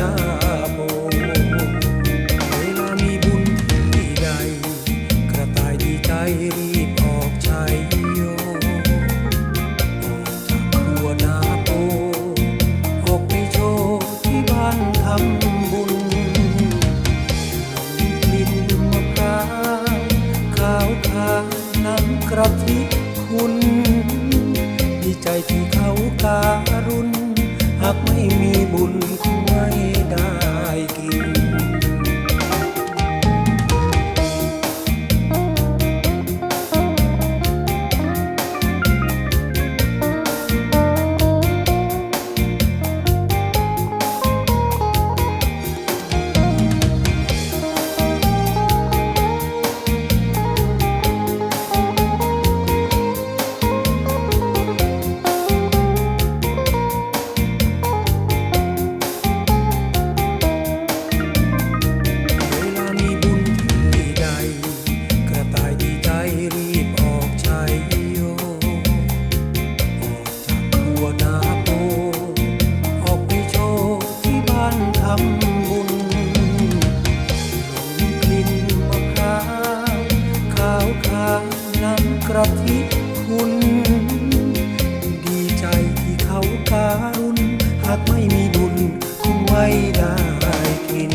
ดาโบเวลามีบุญที่ใดกระต่ายดีใจรีบออกชัยโยออกจากครัวนาโปออกไปโชว์ที่บ้านทำบุญกลิ่นมะพร้าวขาวขาวน้ำกระทิคุณดีใจที่เขากาุณ ดีใจที่เขาการุณ หากไม่มีบุญคงไม่ได้กิน